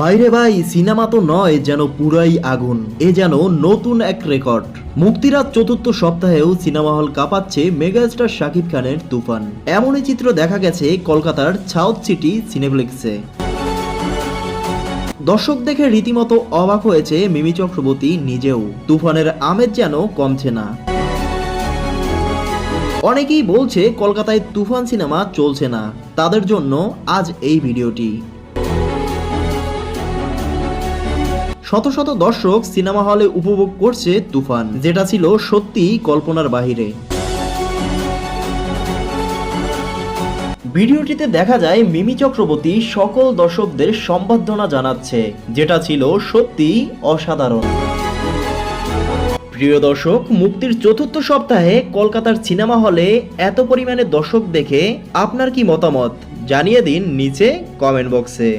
বাইরে ভাই, সিনেমা তো নয় যেন পুরাই আগুন। এ যেন নতুন এক রেকর্ড। মুক্তিরাত চতুর্থ সপ্তাহেও সিনেমা হল কাঁপাচ্ছে মেগাস্টার শাকিব খানের তুফান। এমনই চিত্র দেখা গেছে কলকাতার সাউথ সিটি সিনেপ্লেক্সে। দর্শক দেখে রীতিমতো অবাক হয়েছে মিমি চক্রবর্তী নিজেও। তুফানের আমেজ যেন কমছে না। অনেকেই বলছে কলকাতায় তুফান সিনেমা চলছে না। তাদের জন্য আজ এই ভিডিওটি। শত শত দর্শক সিনেমা হলে উপভোগ করছে তুফান, যেটা ছিল সত্যি কল্পনার বাহিরে। ভিডিওটিতে দেখা যায় মিমি চক্রবর্তী সকল দর্শকদের সম্বর্ধনা জানাচ্ছে, যেটা ছিল সত্যি অসাধারণ। প্রিয় দর্শক, মুক্তির চতুর্থ সপ্তাহে কলকাতার সিনেমা হলে এত পরিমাণে দর্শক দেখে আপনার কি মতামত? জানিয়ে দিন নিচে কমেন্ট বক্সে